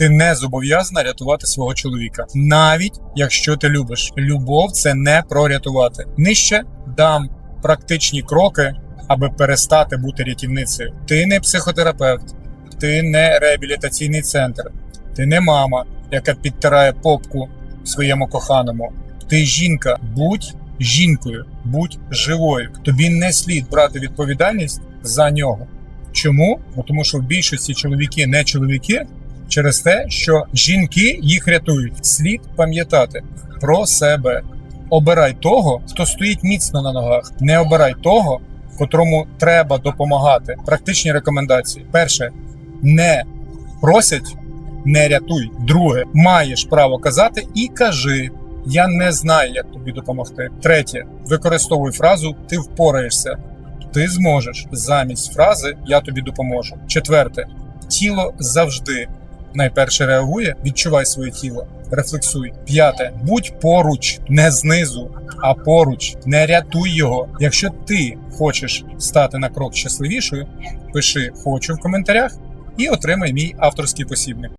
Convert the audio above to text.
Ти не зобов'язана рятувати свого чоловіка, навіть якщо ти любиш. Любов це не про рятувати. Нижче дам практичні кроки, аби перестати бути рятівницею. Ти не психотерапевт, ти не реабілітаційний центр, ти не мама, яка підтирає попку своєму коханому. Ти жінка, будь жінкою, будь живою. Тобі не слід брати відповідальність за нього. Чому? Бо тому, що в більшості чоловіки не чоловіки через те, що жінки їх рятують. Слід пам'ятати про себе. Обирай того, хто стоїть міцно на ногах. Не обирай того, котрому треба допомагати. Практичні рекомендації: перше, не просять, не рятуй. Друге, маєш право казати і кажи. Я не знаю, як тобі допомогти. Третє, використовуй фразу Ти впораєшся. Ти зможеш замість фрази Я тобі допоможу. Четверте, тіло завжди найперше реагує. Відчувай своє тіло, рефлексуй. П'яте, будь поруч, не знизу, а поруч. Не рятуй його. Якщо ти хочеш стати на крок щасливішою, пиши хочу в коментарях і отримай мій авторський посібник.